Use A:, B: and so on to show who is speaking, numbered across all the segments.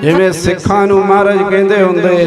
A: ਜਿਵੇਂ ਸਿੱਖਾਂ ਨੂੰ ਮਹਾਰਾਜ ਕਹਿੰਦੇ ਹੁੰਦੇ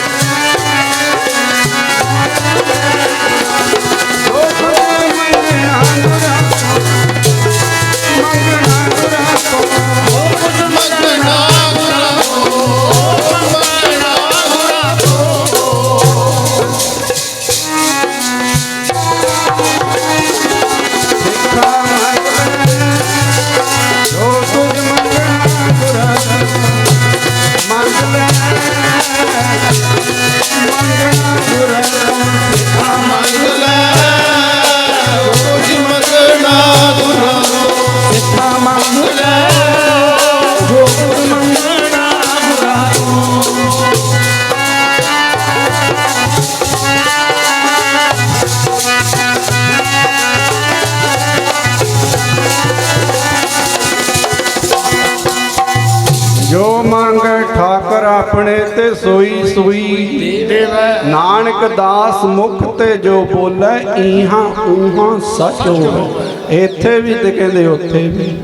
A: ਆਪਣੇ ਤੇ ਸੋਈ ਸੂਈ। ਦੇਵੈ ਨਾਨਕ ਦਾਸ ਮੁਖ ਤੇ ਜੋ ਬੋਲੇ, ਈਹਾਂ ਊਹਾਂ ਸਚ ਹੋਵੇ। ਇੱਥੇ ਵੀ ਤੇ ਕਹਿੰਦੇ ਉੱਥੇ ਵੀ।